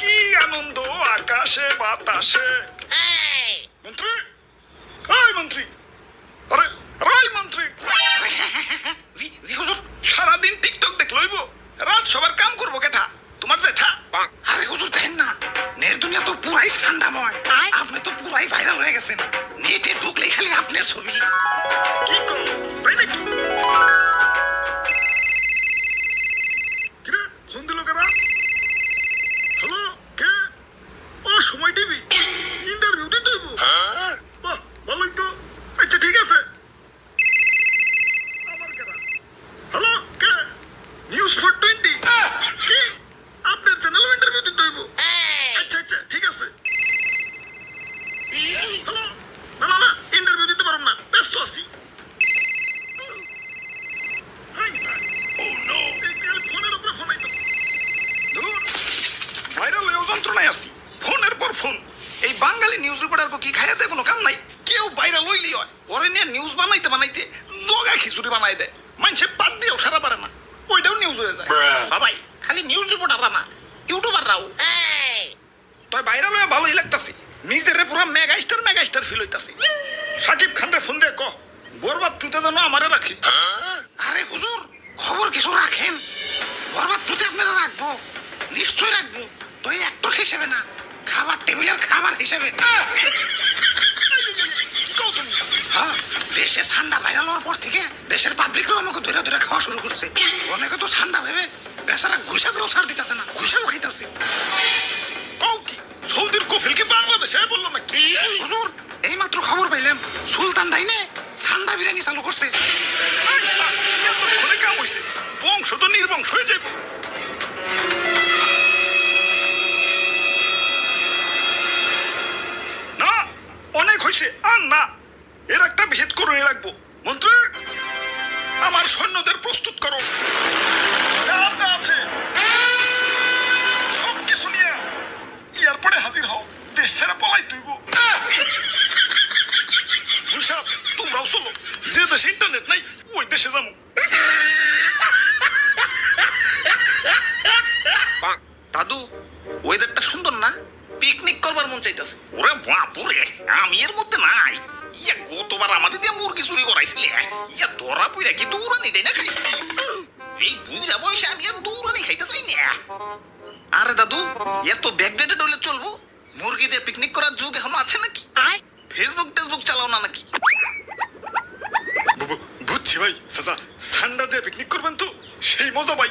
কি আনন্দ আকাশে বাতাসে। মন্ত্রী? এই মন্ত্রী! আরে রাই মন্ত্রী! জি জি হুজুর। সারাদিন টিকটক দেখ লইব রাত সবার কাম করব কেঠা? তোমার জেঠা? আরে হুজুর দেখেন না। নেট দুনিয়া তো পুরাই ঠান্ডাময় আপনি তো পুরাই ভাইরাল হয়ে গেছেন। নেটে ঢুকলেই খালি আপনার ছবি। কি কো বানাইতে বানাইতে জগা খিচুড়ি বানাই দেয়। মানুষে বাদ দিয়েও সারা পারে না। ওইটাও নিউজ হয়ে যায়। বাবাই খালি নিউজ রিপোর্টাররা না ইউটিউবাররাও তাই ভাইরাল হয়ে ভালোই লাগতাছে। নিজের পুরো mega star mega star feel হইতাছে। সাকিব খান রে ফোন দিয়ে ক বরবাদ টুতে যেন আমারে রাখি। আরে হুজুর খবর কিছু রাখেন? বরবাদ টুতে আপনারা রাখব? নিশ্চয় রাখব। তো এই অ্যাক্টর হিসেবে না খাবার টেবিলের খাবার হিসেবে। হ্যাঁ। দেশে ঠান্ডা ভাইরাল হওয়ার পর থেকে দেশের পাবলিকরাও আমাকে ধরে ধরে খাওয়া শুরু করছে। অনেকে তো ঠান্ডা ভেবে বেচারা ঘুষাগুলো ছাড় দিতেছে না ঘুষাও খাইতেছে। কও কি? সৌদির কফিল কি বাংলাদেশে বলল না কি হুজুর এই মাত্র খবর পাইলাম সুলতান দাইনে ঠান্ডা বিরিয়ানি চালু করছে। এতক্ষণে কাম হইছে। বংশ তো নির্বংশ হয়ে যাবে না অনেক হয়েছে আর না। এর একটা ভেদ করে রাখব। মন্ত্রী আমার সৈন্যদের প্রস্তুত করো। যা যা আছে। সব কিছু নিয়ে এয়ারপোর্টে হাজির হও। দেশ ছেড়ে পলাই তুইব। গুলসাব তোমরাও চলো। যে দেশে ইন্টারনেট নাই ওই দেশে যাব। দাদু ওয়েদারটা সুন্দর না? পিকনিক করবার মন চাইতেছে। ওরে বাপুরে আমি এর মধ্যে নাই। ইয়া গতবার আমাদের দিয়ে মুরগি চুরি করাইছিলে ইয়া ধরা পইরা কি দৌড়ানি দেয় না খাইছি? এই বুড়া বয়সে আমি আর দৌড়ানি খাইতে চাই না। আরে দাদু এত ব্যাকডেটেড হলে চলবো। মুরগি দিয়ে পিকনিক করার যুগ এখনও আছে নাকি? ফেসবুক টেসবুক চালাও না নাকি? বুঝছি ভাই সাজা সান্ডা দিয়ে পিকনিক করবেন তো? সেই মজা ভাই।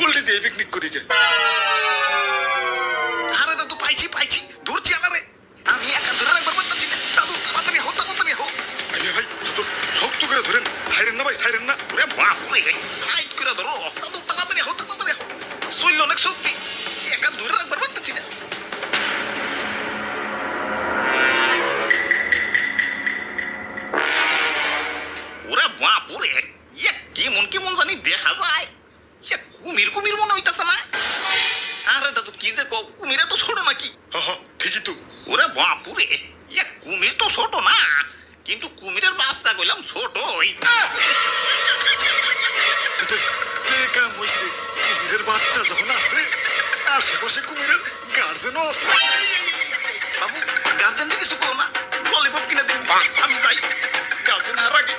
পোল্ট্রি দিয়ে পিকনিক করি গে। আরে দাদু, পাইছি পাইছি। ধরছি আলারে আমি একা ধরে রাখবার পারতাছি না। দাদু, তাড়াতাড়ি হোক তাড়াতাড়ি হোক ভাই ভাই, তো শক্ত করে ধরেন। সাইরেন না ভাই, সাইরেন না। ওরে ভাই হাইট করে ধরো। দাদু, তাড়াতাড়ি হো তাড়াতাড়ি হোক শরীর অনেক শক্তি। কুমির কুমির মনে হইতাছে না আরে দাদু কি যে কও কুমিরে তো ছোট নাকি? ঠিকই তো। ওরে বাপুরে ইয়া কুমির তো ছোট না কিন্তু কুমিরের বাস্তা কইলাম ছোট কাম হইছে? কুমিরের বাচ্চা যখন আছে আশেপাশে কুমিরের গার্জেনও আছে। বাবু গার্জেনটা কিছু করো না ললিপপ কিনে দিন আমি যাই। গার্জেন আর আগে